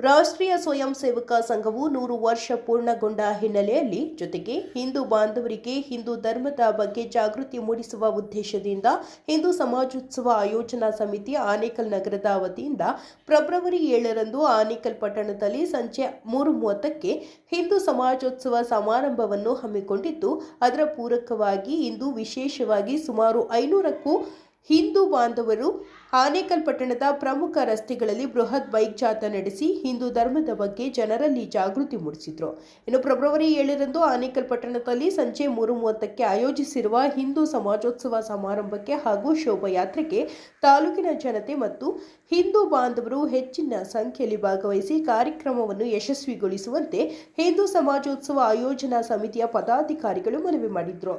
ರಾಷ್ಟ್ರೀಯ ಸ್ವಯಂ ಸೇವಕ ಸಂಘವು ನೂರು ವರ್ಷ ಪೂರ್ಣಗೊಂಡ ಹಿನ್ನೆಲೆಯಲ್ಲಿ ಜೊತೆಗೆ ಹಿಂದೂ ಬಾಂಧವರಿಗೆ ಹಿಂದೂ ಧರ್ಮದ ಬಗ್ಗೆ ಜಾಗೃತಿ ಮೂಡಿಸುವ ಉದ್ದೇಶದಿಂದ ಹಿಂದೂ ಸಮಾಜೋತ್ಸವ ಆಯೋಜನಾ ಸಮಿತಿ ಆನೇಕಲ್ ನಗರದ ವತಿಯಿಂದ ಫೆಬ್ರವರಿ ಏಳರಂದು ಆನೇಕಲ್ ಪಟ್ಟಣದಲ್ಲಿ ಸಂಜೆ ಮೂರು ಮೂವತ್ತಕ್ಕೆ ಹಿಂದೂ ಸಮಾಜೋತ್ಸವ ಸಮಾರಂಭವನ್ನು ಹಮ್ಮಿಕೊಂಡಿದ್ದು, ಅದರ ಪೂರಕವಾಗಿ ಇಂದು ವಿಶೇಷವಾಗಿ ಸುಮಾರು ಐನೂರಕ್ಕೂ ಹಿಂದೂ ಬಾಂಧವರು ಆನೇಕಲ್ ಪಟ್ಟಣದ ಪ್ರಮುಖ ರಸ್ತೆಗಳಲ್ಲಿ ಬೃಹತ್ ಬೈಕ್ ಜಾಥಾ ನಡೆಸಿ ಹಿಂದೂ ಧರ್ಮದ ಬಗ್ಗೆ ಜನರಲ್ಲಿ ಜಾಗೃತಿ ಮೂಡಿಸಿದ್ರು. ಇನ್ನು ಫೆಬ್ರವರಿ ಏಳರಂದು ಆನೇಕಲ್ ಪಟ್ಟಣದಲ್ಲಿ ಸಂಜೆ ಮೂರು ಮೂವತ್ತಕ್ಕೆ ಆಯೋಜಿಸಿರುವ ಹಿಂದೂ ಸಮಾಜೋತ್ಸವ ಸಮಾರಂಭಕ್ಕೆ ಹಾಗೂ ಶೋಭಾಯಾತ್ರೆಗೆ ತಾಲೂಕಿನ ಜನತೆ ಮತ್ತು ಹಿಂದೂ ಬಾಂಧವರು ಹೆಚ್ಚಿನ ಸಂಖ್ಯೆಯಲ್ಲಿ ಭಾಗವಹಿಸಿ ಕಾರ್ಯಕ್ರಮವನ್ನು ಯಶಸ್ವಿಗೊಳಿಸುವಂತೆ ಹಿಂದೂ ಸಮಾಜೋತ್ಸವ ಆಯೋಜನಾ ಸಮಿತಿಯ ಪದಾಧಿಕಾರಿಗಳು ಮನವಿ ಮಾಡಿದ್ರು.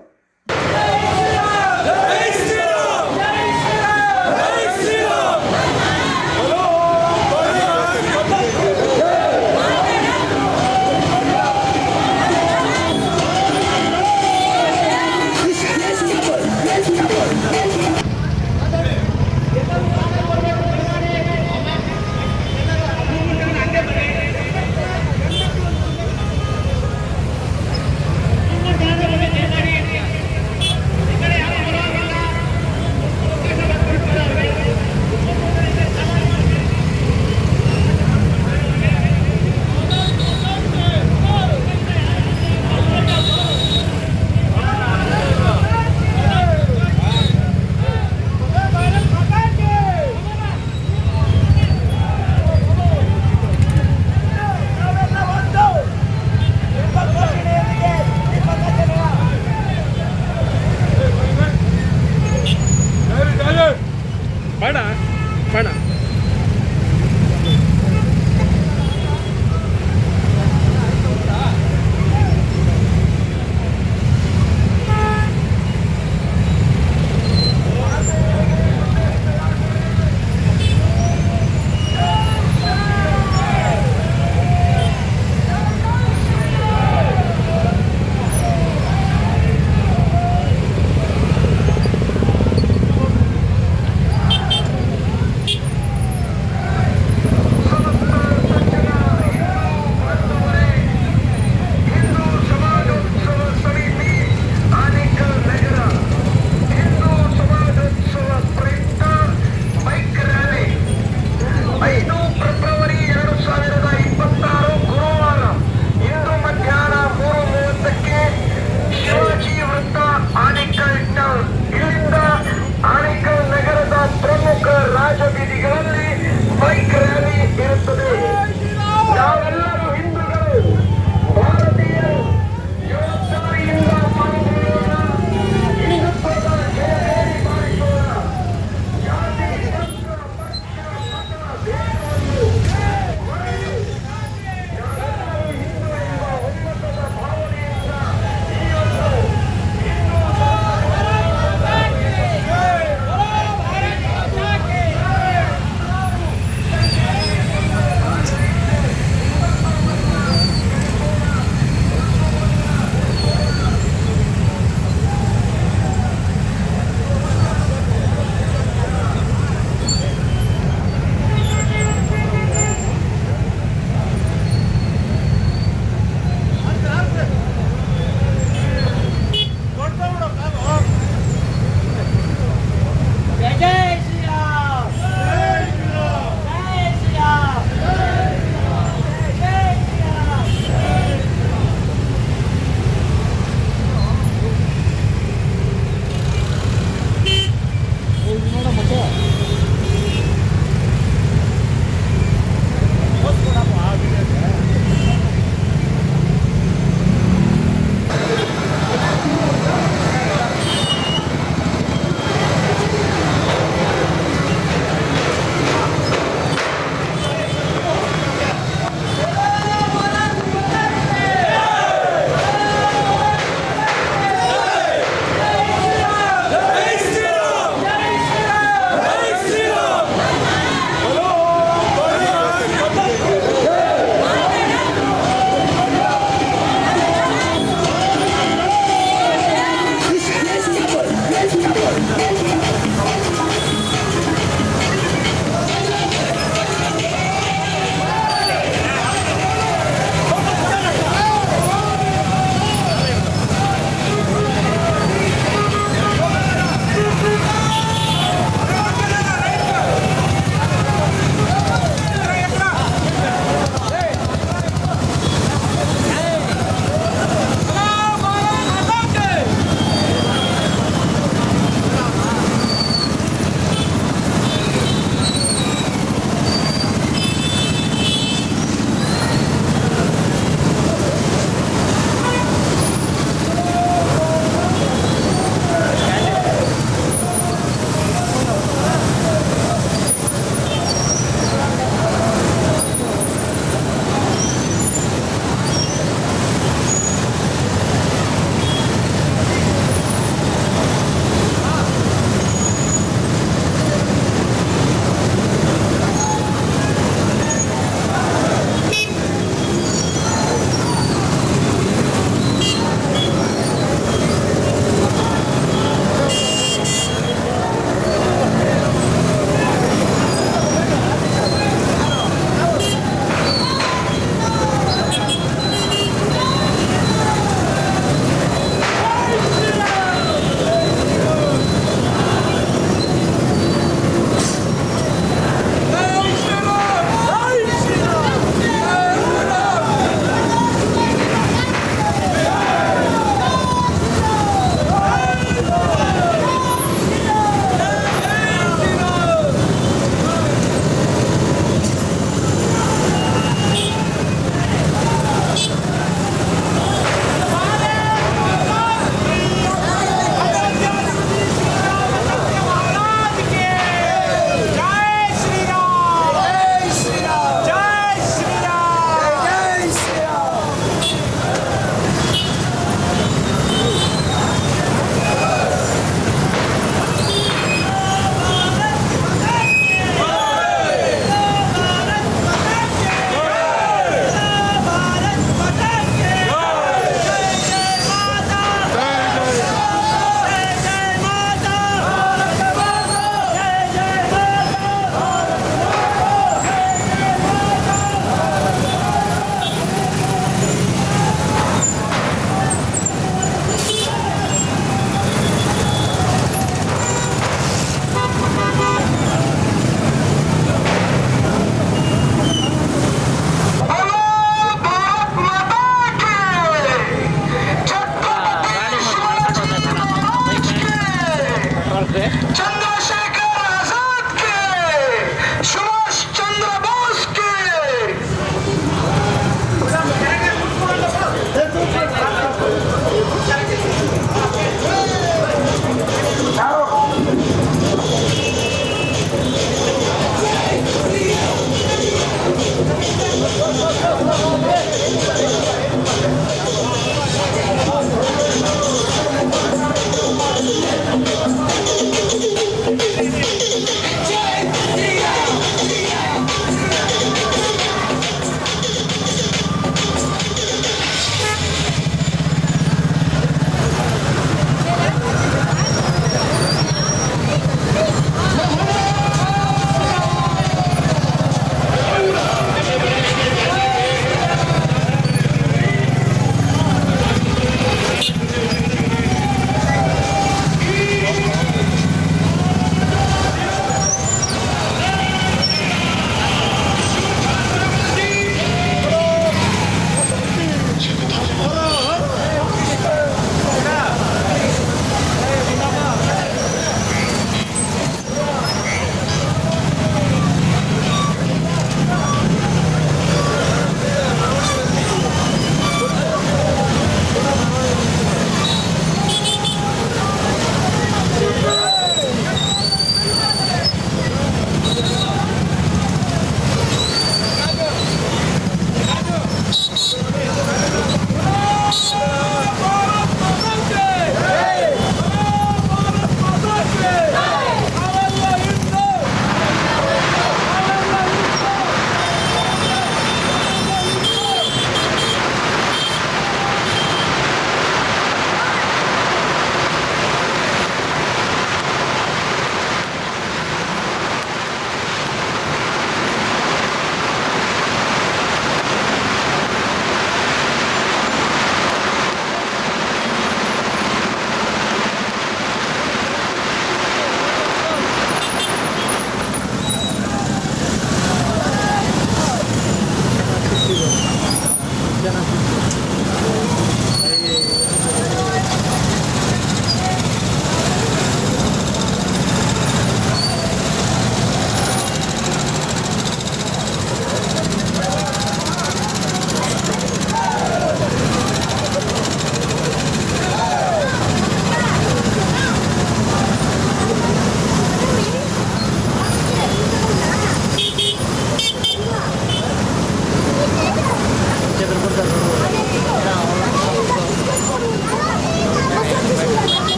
Get to the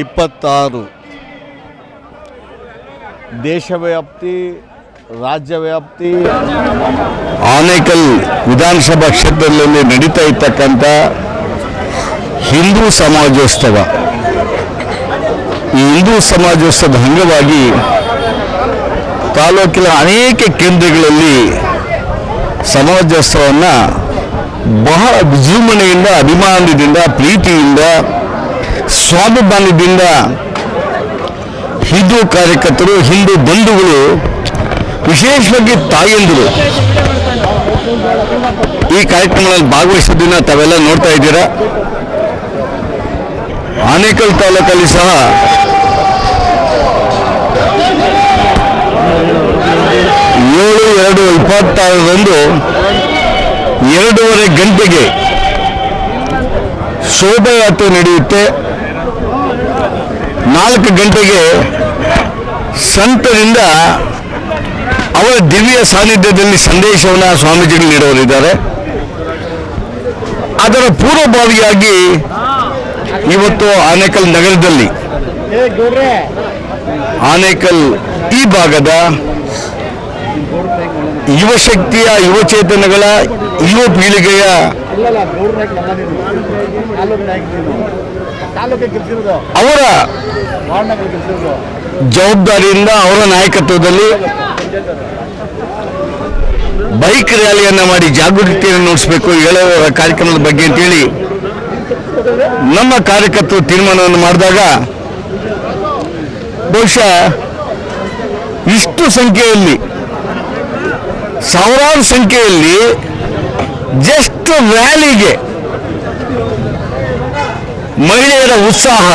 ಇಪ್ಪತ್ತಾರು. ದೇಶವ್ಯಾಪ್ತಿ, ರಾಜ್ಯವ್ಯಾಪ್ತಿ. ಆನೇಕಲ್ ವಿಧಾನಸಭಾ ಕ್ಷೇತ್ರದಲ್ಲಿ ನಡೀತಾ ಇರ್ತಕ್ಕಂಥ ಹಿಂದೂ ಸಮಾಜೋತ್ಸವ. ಈ ಹಿಂದೂ ಸಮಾಜೋತ್ಸವದ ಅಂಗವಾಗಿ ತಾಲೂಕಿನ ಅನೇಕ ಕೇಂದ್ರಗಳಲ್ಲಿ ಸಮಾಜೋತ್ಸವವನ್ನು ಬಹಳ ವಿಜೃಂಭಣೆಯಿಂದ, ಅಭಿಮಾನದಿಂದ, ಪ್ರೀತಿಯಿಂದ ಸ್ವಾಭಿಮಾನದಿಂದ ಹಿಂದೂ ಕಾರ್ಯಕರ್ತರು, ಹಿಂದೂ ಬಂಧುಗಳು, ವಿಶೇಷವಾಗಿ ತಾಯಂದಿರು, ಈ ಕಾರ್ಯಕ್ರಮಗಳಲ್ಲಿ ಭಾಗವಹಿಸೋದನ್ನ ತಾವೆಲ್ಲ ನೋಡ್ತಾ ಇದ್ದೀರಾ? ಆನೇಕಲ್ ತಾಲೂಕಲ್ಲಿ ಸಹ ಏಳು, ಎರಡು, ಇಪ್ಪತ್ತಾರರಂದು ಎರಡೂವರೆ ಗಂಟೆಗೆ ಶೋಭಾಯಾತ್ರೆ ನಡೆಯುತ್ತೆ. ನಾಲ್ಕು ಗಂಟೆಗೆ ಸಂತರಿಂದ ಅವರ ದಿವ್ಯ ಸಾನ್ನಿಧ್ಯದಲ್ಲಿ ಸಂದೇಶವನ್ನು ಸ್ವಾಮೀಜಿಗಳು ನೀಡೋರಿದ್ದಾರೆ ಅದರ ಪೂರ್ವಭಾವಿಯಾಗಿ ಇವತ್ತು ಆನೇಕಲ್ ನಗರದಲ್ಲಿ, ಆನೇಕಲ್ ಈ ಭಾಗದ ಯುವಶಕ್ತಿಯ ಯುವಚೇತನಗಳ ಯುವ ಪೀಳಿಗೆಯ ಅವರ ಜವಾಬ್ದಾರಿಯಿಂದ ಅವರ ನಾಯಕತ್ವದಲ್ಲಿ ಬೈಕ್ ರ್ಯಾಲಿಯನ್ನು ಮಾಡಿ ಜಾಗೃತಿಯನ್ನು ಮೂಡಿಸಬೇಕು ಹೇಳುವ ಕಾರ್ಯಕ್ರಮದ ಬಗ್ಗೆ ಅಂತೇಳಿ ನಮ್ಮ ಕಾರ್ಯಕರ್ತರು ತೀರ್ಮಾನವನ್ನು ಮಾಡಿದಾಗ ಬಹುಶಃ ಇಷ್ಟು ಸಂಖ್ಯೆಯಲ್ಲಿ ಸಾವಿರಾರು ಸಂಖ್ಯೆಯಲ್ಲಿ ಜಸ್ಟ್ ರ್ಯಾಲಿಗೆ ಮಹಿಳೆಯರ ಉತ್ಸಾಹ.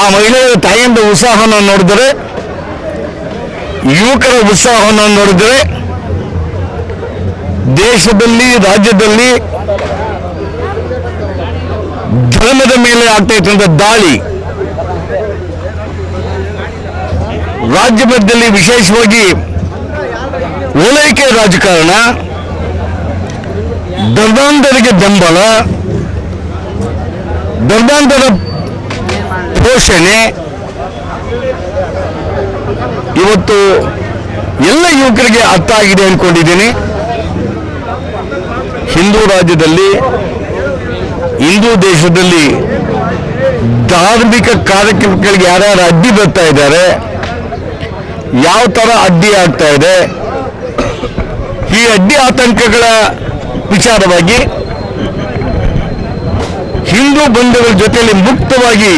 ಆ ಮಹಿಳೆಯರ ತಾಯಿಯಿಂದ ಉತ್ಸಾಹವನ್ನು ನೋಡಿದರೆ, ಯುವಕರ ಉತ್ಸಾಹವನ್ನು ನೋಡಿದರೆ, ದೇಶದಲ್ಲಿ, ರಾಜ್ಯದಲ್ಲಿ ಧರ್ಮದ ಮೇಲೆ ಆಗ್ತಾ ಇದ್ದಂಥ ದಾಳಿ. ರಾಜ್ಯ ಮಧ್ಯದಲ್ಲಿ ವಿಶೇಷವಾಗಿ ಓಲೈಕೆ ರಾಜಕಾರಣ, ಧರ್ಮಾಂಧರಿಗೆ ಬೆಂಬಲ ಧರ್ಮಾಂಧರ ಪೋಷಣೆ. ಇವತ್ತು ಎಲ್ಲ ಯುವಕರಿಗೆ ಅರ್ಥ ಆಗಿದೆ ಅಂದ್ಕೊಂಡಿದ್ದೀನಿ ಹಿಂದೂ ರಾಜ್ಯದಲ್ಲಿ, ಹಿಂದೂ ದೇಶದಲ್ಲಿ ಧಾರ್ಮಿಕ ಕಾರ್ಯಕ್ರಮಗಳಿಗೆ ಯಾರ್ಯಾರು ಅಡ್ಡಿ ಬರ್ತಾ ಇದ್ದಾರೆ, ಯಾವ ಥರ ಅಡ್ಡಿ ಆಗ್ತಾ ಇದೆ, ಈ ಅಡ್ಡಿ ಆತಂಕಗಳ ವಿಚಾರವಾಗಿ ಹಿಂದೂ ಬಂಧುಗಳ ಜೊತೆಯಲ್ಲಿ ಮುಕ್ತವಾಗಿ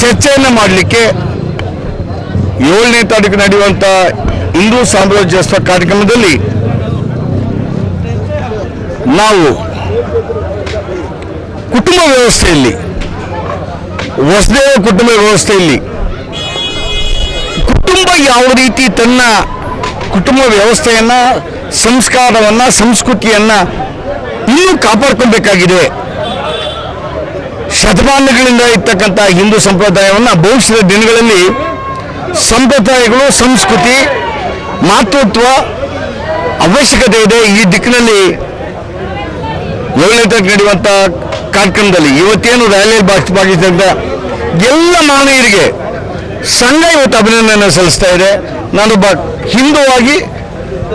ಚರ್ಚೆಯನ್ನು ಮಾಡಲಿಕ್ಕೆ ಏಳನೇ ತಾರೀಕು ನಡೆಯುವಂಥ ಹಿಂದೂ ಸಾಮ್ರಾಜ್ಯೋತ್ಸವ ಕಾರ್ಯಕ್ರಮದಲ್ಲಿ ನಾವು ಕುಟುಂಬ ವ್ಯವಸ್ಥೆಯಲ್ಲಿ ವಸುದೇವ ಕುಟುಂಬ ವ್ಯವಸ್ಥೆಯಲ್ಲಿ, ಕುಟುಂಬ ಯಾವ ರೀತಿ ತನ್ನ ಕುಟುಂಬ ವ್ಯವಸ್ಥೆಯನ್ನ, ಸಂಸ್ಕಾರವನ್ನು, ಸಂಸ್ಕೃತಿಯನ್ನ ಇನ್ನೂ ಕಾಪಾಡ್ಕೊಳ್ಬೇಕಾಗಿದೆ. ಶತಮಾನಗಳಿಂದ ಇರ್ತಕ್ಕಂಥ ಹಿಂದೂ ಸಂಪ್ರದಾಯವನ್ನು ಭವಿಷ್ಯದ ದಿನಗಳಲ್ಲಿ ಸಂಪ್ರದಾಯಗಳು, ಸಂಸ್ಕೃತಿ, ಮಾತೃತ್ವ ಅವಶ್ಯಕತೆ ಇದೆ. ಈ ದಿಕ್ಕಿನಲ್ಲಿ ಏಳನೇ ನಡೆಯುವಂಥ ಕಾರ್ಯಕ್ರಮದಲ್ಲಿ ಇವತ್ತೇನು ರ್ಯಾಲಿಯಲ್ಲಿ ಭಾಗ- ಭಾಗವಹಿಸಿದಂಥ ಎಲ್ಲ ಮಾನವೀಯರಿಗೆ ಸಂಘ ಇವತ್ತು ಅಭಿನಂದನೆ ಸಲ್ಲಿಸ್ತಾ ಇದೆ. ನಾನೊಬ್ಬ ಹಿಂದೂವಾಗಿ,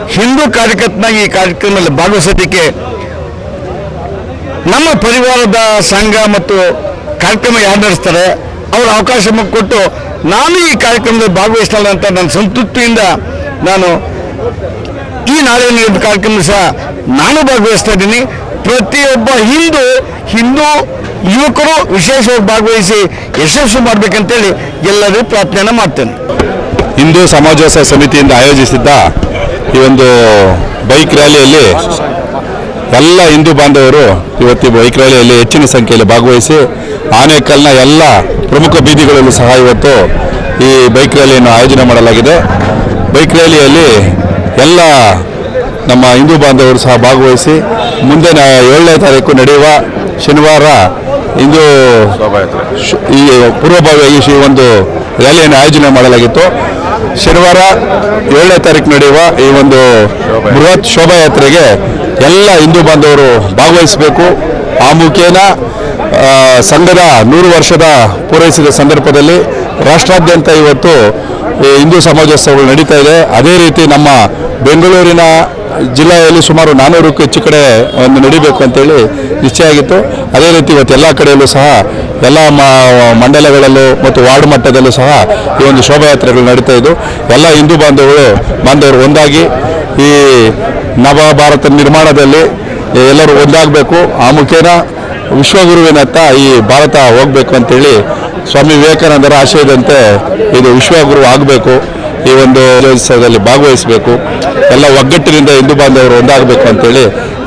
ಹಿಂದೂ ಕಾರ್ಯಕರ್ತನಾಗಿ ಈ ಕಾರ್ಯಕ್ರಮದಲ್ಲಿ ಭಾಗವಹಿಸೋದಕ್ಕೆ ನಮ್ಮ ಪರಿವಾರದ ಸಂಘ ಮತ್ತು ಕಾರ್ಯಕ್ರಮ ಯಾರು ನಡೆಸ್ತಾರೆ, ಅವರ ಅವಕಾಶ ಕೊಟ್ಟು ನಾನು ಈ ಕಾರ್ಯಕ್ರಮದಲ್ಲಿ ಭಾಗವಹಿಸಲ್ಲ ಅಂತ ನನ್ನ ಸಂತೃಪ್ತಿಯಿಂದ ನಾನು ಈ ನಾಳೆ ನಡೆದ ಕಾರ್ಯಕ್ರಮ ಸಹ ನಾನು ಭಾಗವಹಿಸ್ತಾ ಇದ್ದೀನಿ. ಪ್ರತಿಯೊಬ್ಬ ಹಿಂದೂ ಹಿಂದೂ ಯುವಕರು ವಿಶೇಷವಾಗಿ ಭಾಗವಹಿಸಿ ಯಶಸ್ಸು ಮಾಡಬೇಕಂತೇಳಿ ಎಲ್ಲರೂ ಪ್ರಾರ್ಥನೆಯನ್ನು ಮಾಡ್ತೇನೆ. ಹಿಂದೂ ಸಮಾಜೋತ್ಸವ ಸಮಿತಿಯಿಂದ ಆಯೋಜಿಸಿದ್ದ ಈ ಒಂದು ಬೈಕ್ ರ್ಯಾಲಿಯಲ್ಲಿ ಎಲ್ಲ ಹಿಂದೂ ಬಾಂಧವರು ಇವತ್ತು ರ್ಯಾಲಿಯಲ್ಲಿ ಹೆಚ್ಚಿನ ಸಂಖ್ಯೆಯಲ್ಲಿ ಭಾಗವಹಿಸಿ ಆನೇಕಲ್ನ ಎಲ್ಲ ಪ್ರಮುಖ ಬೀದಿಗಳಲ್ಲೂ ಸಹ ಇವತ್ತು ಈ ಬೈಕ್ ರ್ಯಾಲಿಯನ್ನು ಆಯೋಜನೆ ಮಾಡಲಾಗಿದೆ. ಬೈಕ್ ರ್ಯಾಲಿಯಲ್ಲಿ ಎಲ್ಲ ನಮ್ಮ ಹಿಂದೂ ಬಾಂಧವರು ಸಹ ಭಾಗವಹಿಸಿ ಮುಂದೆ ಏಳನೇ ತಾರೀಕು ನಡೆಯುವ ಶನಿವಾರ ಹಿಂದೂ ಶು- ಈ ಪೂರ್ವಭಾವಿಯಾಗಿ ಈ ಒಂದು ರ್ಯಾಲಿಯನ್ನು ಆಯೋಜನೆ ಮಾಡಲಾಗಿತ್ತು. ಶನಿವಾರ ಏಳನೇ ತಾರೀಕು ನಡೆಯುವ ಈ ಒಂದು ಬೃಹತ್ ಶೋಭಾಯಾತ್ರೆಗೆ ಎಲ್ಲ ಹಿಂದೂ ಬಾಂಧವರು ಭಾಗವಹಿಸಬೇಕು. ಆ ಮುಖೇನ ಸಂಘದ ನೂರು ವರ್ಷದ ಪೂರೈಸಿದ ಸಂದರ್ಭದಲ್ಲಿ ರಾಷ್ಟ್ರಾದ್ಯಂತ ಇವತ್ತು ಹಿಂದೂ ಸಮಾಜೋತ್ಸವಗಳು ನಡೀತಾ ಇದೆ. ಅದೇ ರೀತಿ ನಮ್ಮ ಬೆಂಗಳೂರಿನ ಜಿಲ್ಲೆಯಲ್ಲಿ ಸುಮಾರು ನಾನ್ನೂರಕ್ಕೂ ಹೆಚ್ಚು ಕಡೆ ಒಂದು ನಡಿಬೇಕು ಅಂತೇಳಿ ನಿಶ್ಚಯ ಆಗಿತ್ತು. ಅದೇ ರೀತಿ ಇವತ್ತು ಎಲ್ಲ ಕಡೆಯಲ್ಲೂ ಸಹ ಎಲ್ಲ ಮಂಡಲಗಳಲ್ಲೂ ಮತ್ತು ವಾರ್ಡ್ ಮಟ್ಟದಲ್ಲೂ ಸಹ ಈ ಒಂದು ಶೋಭಾಯಾತ್ರೆಗಳು ನಡೀತಾ ಇದ್ದು. ಎಲ್ಲ ಹಿಂದೂ ಬಾಂಧವರು ಬಾಂಧವರು ಒಂದಾಗಿ ಈ ನವ ಭಾರತ ನಿರ್ಮಾಣದಲ್ಲಿ ಎಲ್ಲರೂ ಒಂದಾಗಬೇಕು. ಆ ಮುಖೇನ ವಿಶ್ವಗುರುವಿನತ್ತ ಈ ಭಾರತ ಹೋಗಬೇಕು ಅಂತೇಳಿ ಸ್ವಾಮಿ ವಿವೇಕಾನಂದರ ಆಶಯದಂತೆ ಇದು ವಿಶ್ವಗುರು ಆಗಬೇಕು. ಈ ಒಂದು ಉತ್ಸವದಲ್ಲಿ ಭಾಗವಹಿಸಬೇಕು. ಎಲ್ಲ ಒಗ್ಗಟ್ಟಿನಿಂದ ಹಿಂದೂ ಬಾಂಧವರು ಒಂದಾಗಬೇಕು ಅಂತೇಳಿ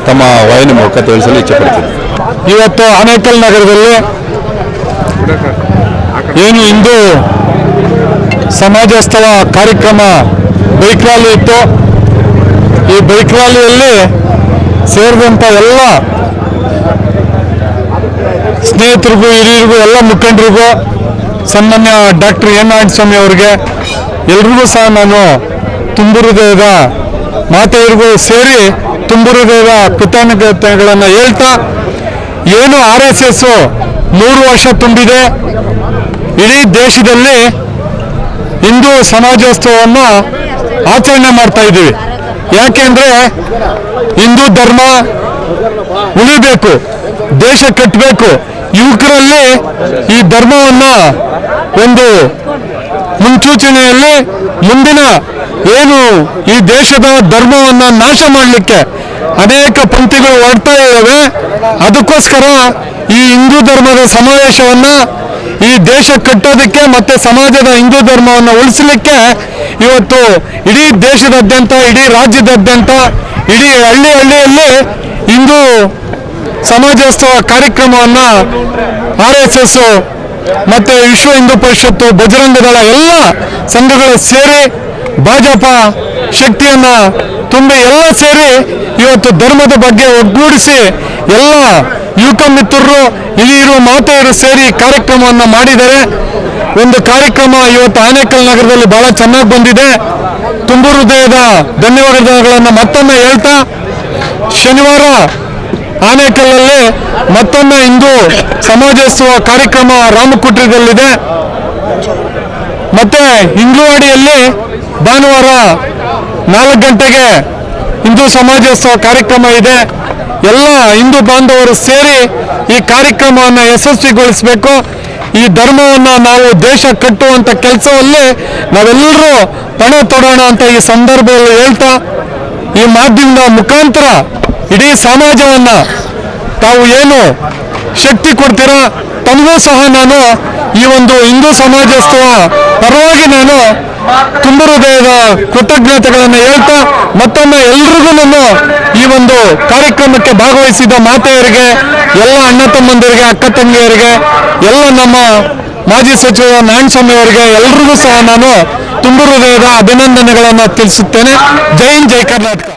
ತಮ್ಮ ವಾಹಿನಿ ಮೂಲಕ ತಿಳಿಸಲು ಇಚ್ಛೆಪಡ್ತೀನಿ ಇವತ್ತು ಆನೇಕಲ್ ನಗರದಲ್ಲಿ ಏನು ಹಿಂದೂ ಸಮಾಜೋತ್ಸವ ಕಾರ್ಯಕ್ರಮ ಬೈಕ್ ರ್ಯಾಲಿ ಇತ್ತು. ಈ ಬೈಕ್ ರ್ಯಾಲಿಯಲ್ಲಿ ಸೇರಿದಂಥ ಎಲ್ಲ ಸ್ನೇಹಿತರಿಗೂ, ಹಿರಿಯರಿಗೂ, ಎಲ್ಲ ಮುಖಂಡರಿಗೂ, ಸನ್ಮಾನ್ಯ ಡಾಕ್ಟರ್ ಎನ್ ಸ್ವಾಮಿ ಅವರಿಗೆ, ಎಲ್ರಿಗೂ ಸಹ ನಾನು ತುಂಬು ಮಾತೆಯರಿಗೂ ಸೇರಿ ತುಂಬು ಹೃದಯದ ಕೃತಜ್ಞತೆಗಳನ್ನು ಹೇಳ್ತಾ, ಏನು ಆರ್ ಎಸ್ ಎಸ್ ಮೂರು ವರ್ಷ ತುಂಬಿದೆ. ಇಡೀ ದೇಶದಲ್ಲಿ ಹಿಂದೂ ಸಮಾಜೋತ್ಸವವನ್ನು ಆಚರಣೆ ಮಾಡ್ತಾ ಇದ್ದೀವಿ. ಯಾಕೆಂದ್ರೆ ಹಿಂದೂ ಧರ್ಮ ಉಳಿಬೇಕು, ದೇಶ ಕಟ್ಟಬೇಕು. ಯುವಕರಲ್ಲಿ ಈ ಧರ್ಮವನ್ನ ಒಂದು ಮುನ್ಸೂಚನೆಯಲ್ಲಿ ಮುಂದಿನ ಏನು ಈ ದೇಶದ ಧರ್ಮವನ್ನ ನಾಶ ಮಾಡಲಿಕ್ಕೆ ಅನೇಕ ಪಂಥಿಗಳು ಹೊರಡ್ತಾ ಇದ್ದಾವೆ, ಅದಕ್ಕೋಸ್ಕರ ಈ ಹಿಂದೂ ಧರ್ಮದ ಸಮಾವೇಶವನ್ನ ಈ ದೇಶ ಕಟ್ಟೋದಕ್ಕೆ ಮತ್ತೆ ಸಮಾಜದ ಹಿಂದೂ ಧರ್ಮವನ್ನು ಉಳಿಸಲಿಕ್ಕೆ ಇವತ್ತು ಇಡೀ ದೇಶದಾದ್ಯಂತ, ಇಡೀ ರಾಜ್ಯದಾದ್ಯಂತ, ಇಡೀ ಹಳ್ಳಿ ಹಳ್ಳಿಯಲ್ಲಿ ಹಿಂದೂ ಸಮಾಜೋತ್ಸವ ಕಾರ್ಯಕ್ರಮವನ್ನ ಆರ್ ಎಸ್ ಎಸ್ ಮತ್ತೆ ವಿಶ್ವ ಹಿಂದೂ ಪರಿಷತ್ತು ಬಜರಂಗ ದಳ ಎಲ್ಲ ಸಂಘಗಳು ಸೇರಿ ಭಾಜಪ ಶಕ್ತಿಯನ್ನ ತುಂಬಿ ಎಲ್ಲ ಸೇರಿ ಇವತ್ತು ಧರ್ಮದ ಬಗ್ಗೆ ಒಗ್ಗೂಡಿಸಿ ಎಲ್ಲ ಯುವಕ ಮಿತ್ರರು ಇಲ್ಲಿರುವ ಮಾತೆಯರು ಸೇರಿ ಕಾರ್ಯಕ್ರಮವನ್ನು ಮಾಡಿದ್ದಾರೆ. ಒಂದು ಕಾರ್ಯಕ್ರಮ ಇವತ್ತು ಆನೇಕಲ್ ನಗರದಲ್ಲಿ ಬಹಳ ಚೆನ್ನಾಗಿ ಬಂದಿದೆ. ತುಂಬು ಹೃದಯದ ಧನ್ಯವಾದಗಳನ್ನು ಮತ್ತೊಮ್ಮೆ ಹೇಳ್ತಾ, ಶನಿವಾರ ಆನೇಕಲ್ಲಲ್ಲಿ ಮತ್ತೊಮ್ಮೆ ಹಿಂದೂ ಸಮಾಜೋತ್ಸವ ಕಾರ್ಯಕ್ರಮ ರಾಮಕುಟ್ರದಲ್ಲಿದೆ ಮತ್ತೆ ಹಿಂಗ್ಲುವಾಡಿಯಲ್ಲಿ ಭಾನುವಾರ ನಾಲ್ಕು ಗಂಟೆಗೆ ಹಿಂದೂ ಸಮಾಜೋತ್ಸವ ಕಾರ್ಯಕ್ರಮ ಇದೆ. ಎಲ್ಲ ಹಿಂದೂ ಬಾಂಧವರು ಸೇರಿ ಈ ಕಾರ್ಯಕ್ರಮವನ್ನು ಯಶಸ್ವಿಗೊಳಿಸಬೇಕು. ಈ ಧರ್ಮವನ್ನು ನಾವು ದೇಶ ಕಟ್ಟುವಂಥ ಕೆಲಸವಲ್ಲಿ ನಾವೆಲ್ಲರೂ ಪಣ ತೊಡೋಣ ಅಂತ ಈ ಸಂದರ್ಭದಲ್ಲಿ ಹೇಳ್ತಾ, ಈ ಮಾಧ್ಯಮದ ಮುಖಾಂತರ ಇಡೀ ಸಮಾಜವನ್ನ ತಾವು ಏನು ಶಕ್ತಿ ಕೊಡ್ತೀರಾ? ತಮಗೂ ಸಹ ನಾನು ಈ ಒಂದು ಹಿಂದೂ ಸಮಾಜೋತ್ಸವ ಪರವಾಗಿ ನಾನು ತುಂಬ ಹೃದಯದ ಕೃತಜ್ಞತೆಗಳನ್ನು ಹೇಳ್ತಾ ಮತ್ತೊಮ್ಮೆ ಎಲ್ರಿಗೂ ನಾನು ಈ ಒಂದು ಕಾರ್ಯಕ್ರಮಕ್ಕೆ ಭಾಗವಹಿಸಿದ ಮಾತೆಯರಿಗೆ, ಎಲ್ಲ ಅಣ್ಣ ತಮ್ಮಂದಿರಿಗೆ, ಅಕ್ಕ ತಂಗಿಯರಿಗೆ, ಎಲ್ಲ ನಮ್ಮ ಮಾಜಿ ಸಚಿವ ನಾರಾಯಣಸ್ವಾಮಿ ಅವರಿಗೆ ಎಲ್ರಿಗೂ ಸಹ ನಾನು ತುಂಬ ಹೃದಯದ ಅಭಿನಂದನೆಗಳನ್ನು ತಿಳಿಸುತ್ತೇನೆ. ಜೈ ಹಿಂದ್, ಜೈ ಕರ್ನಾಟಕ.